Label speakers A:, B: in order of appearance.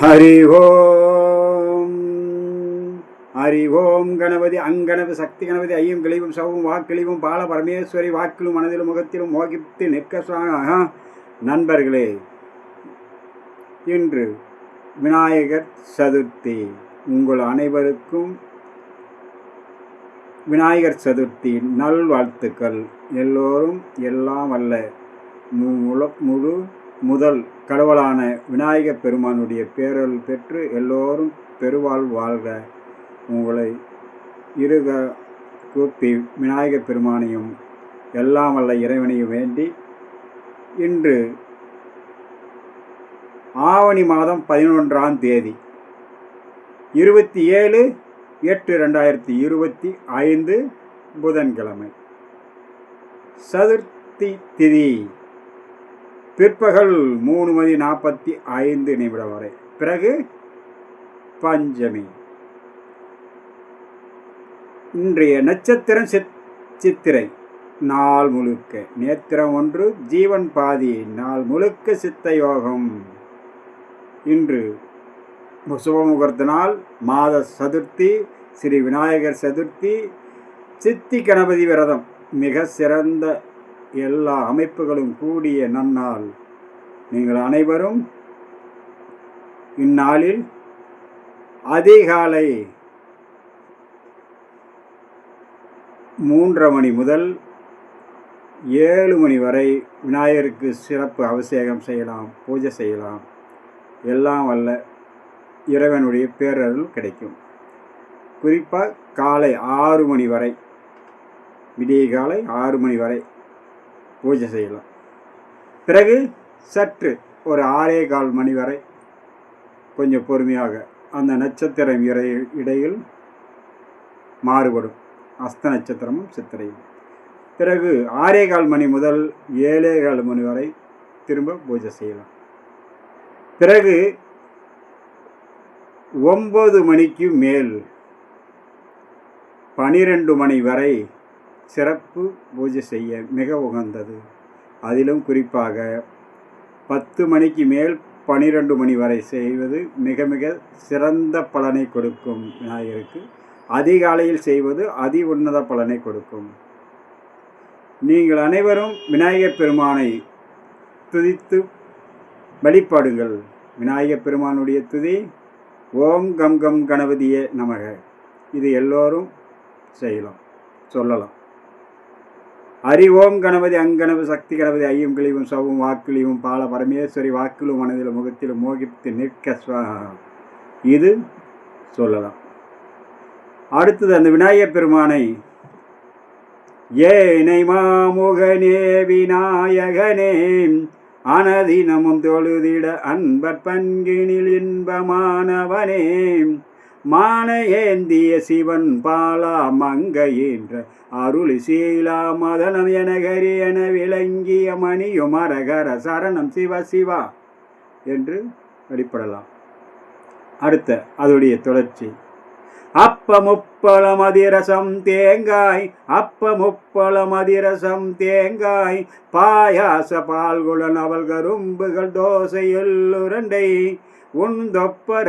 A: ஹரி ஓம். ஹரி ஓம் கணபதி அங்கணபதி சக்தி கணபதி ஐயம் கிளிவும் சவும் வாக்கிழிவும் பால பரமேஸ்வரி வாக்கிலும் மனதிலும் முகத்திலும் மோகித்து நிற்க சுவாமியாக நண்பர்களே இன்று விநாயகர் சதுர்த்தி. உங்கள் அனைவருக்கும் விநாயகர் சதுர்த்தி நல்வாழ்த்துக்கள். எல்லோரும் எல்லாம் அல்ல. முழு முழு முதல் கடவுளான விநாயகப் பெருமானுடைய பேரல் பெற்று எல்லோரும் பெருவாழ் வாழ்க. உங்களை இருக கூப்பி விநாயகப் பெருமானையும் எல்லாம் வல்ல இறைவனையும் வேண்டி இன்று ஆவணி மாதம் பதினொன்றாம் தேதி இருபத்தி ஏழு எட்டு ரெண்டாயிரத்தி இருபத்தி ஐந்து புதன்கிழமை. சதுர்த்தி திதி. பிற்பகல் மூணு மணி நாற்பத்தி ஐந்து நிமிடம் வரை. பிறகு பஞ்சமி. இன்றைய நட்சத்திரம் சித் சித்திரை. நாள் முழுக்க. நேத்திரம் ஒன்று ஜீவன் பாதி. நாள் முழுக்க சித்த யோகம். இன்று சுபமுகூர்த்த நாள் மாத சதுர்த்தி ஸ்ரீ விநாயகர் சதுர்த்தி சித்தி கணபதி விரதம். மிக சிறந்த எல்லா அமைப்புகளும் கூடிய நன்னாள். நீங்கள் அனைவரும் இந்நாளில் அதிகாலை மூன்றரை மணி முதல் ஏழு மணி வரை விநாயகருக்கு சிறப்பு அபிஷேகம் செய்யலாம் பூஜை செய்யலாம். எல்லாம் வல்ல இறைவனுடைய பேரருள் கிடைக்கும். குறிப்பாக காலை ஆறு மணி வரை விடிய காலை ஆறு மணி வரை பூஜை செய்யலாம். பிறகு சற்று ஒரு ஆறே கால் மணி வரை கொஞ்சம் பொறுமையாக அந்த நட்சத்திரம் இறை இடையில் மாறுபடும். அஸ்த நட்சத்திரமும் சித்திரையும் பிறகு ஆறே கால் மணி முதல் ஏழே கால் மணி வரை திரும்ப பூஜை செய்யலாம். பிறகு ஒம்பது மணிக்கு மேல் பனிரெண்டு மணி வரை சிறப்பு பூஜை செய்ய மிக உகந்தது. அதிலும் குறிப்பாக பத்து மணிக்கு மேல் பனிரெண்டு மணி வரை செய்வது மிக மிக சிறந்த பலனை கொடுக்கும் விநாயகருக்கு அதிகாலையில் செய்வது அதி உன்னத பலனை கொடுக்கும். நீங்கள் அனைவரும் விநாயகர் பெருமானை துதித்து வழிபாடுங்கள். விநாயகர் பெருமானுடைய துதி ஓம் கம் கம் கணபதியே நமக. இது எல்லோரும் செய்யலாம் சொல்லலாம். அறிவோம் ஓம் கணபதி அங்கணபதி சக்தி கணபதி ஐயம் கிளிவும் சவும் வாக்கிழிவும் பால பரமேஸ்வரி வாக்கிலும் மனதிலும் முகத்திலும் மோகித்து நிற்க இது சொல்லலாம். அடுத்தது அந்த விநாயகப் பெருமானை ஏனை மாமுகனே விநாயகனே அனதினமும் தொழுதிட அன்பற் பண்கினில் இன்பமானவனே மான ஏந்திய சிவன் பாலா மங்கையின்ற அருளி சீலா மதனம் எனகரி என விளங்கிய மணியும் அரகர சரணம் சிவ சிவா என்று வெளிப்படலாம் அடுத்த அதோடைய தொடர்ச்சி. அப்ப முப்பழம் அதிரசம் தேங்காய் அப்ப முப்பழம் அதிரசம் தேங்காய் பாயாச பால்குளன் அவள் கரும்புகள் தோசை எள்ளுரண்டை உன் தொப்பர